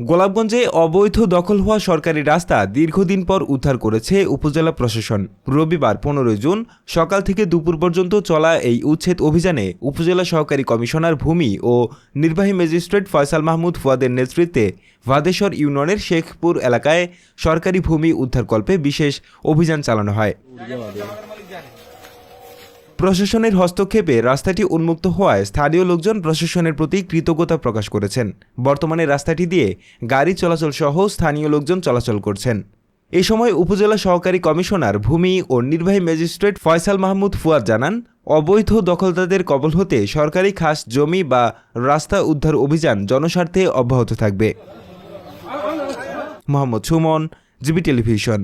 গোলাপগঞ্জে অবৈধ দখল হওয়া সরকারি রাস্তা দীর্ঘদিন পর উদ্ধার করেছে উপজেলা প্রশাসন। রবিবার পনেরোই জুন সকাল থেকে দুপুর পর্যন্ত চলা এই উচ্ছেদ অভিযানে উপজেলা সহকারী কমিশনার ভূমি ও নির্বাহী ম্যাজিস্ট্রেট ফয়সাল মাহমুদ ফুয়াদের নেতৃত্বে ভাদেশ্বর ইউনিয়নের শেখপুর এলাকায় সরকারি ভূমি উদ্ধারকল্পে বিশেষ অভিযান চালানো হয়। প্রশাসনের হস্তক্ষেপে রাস্তাটি উন্মুক্ত হওয়ায় স্থানীয় লোকজন প্রশাসনের প্রতি কৃতজ্ঞতা প্রকাশ করেছেন। বর্তমানে রাস্তাটি দিয়ে গাড়ি চলাচল সহ স্থানীয় লোকজন চলাচল করছেন। এ সময় উপজেলা সহকারী কমিশনার ভূমি ও নির্বাহী ম্যাজিস্ট্রেট ফয়সাল মাহমুদ ফুয়াদ জানান, অবৈধ দখলদারদের কবল হতে সরকারি খাস জমি বা রাস্তা উদ্ধার অভিযান জনস্বার্থে অব্যাহত থাকবে। Mohammad Sumon, GB television.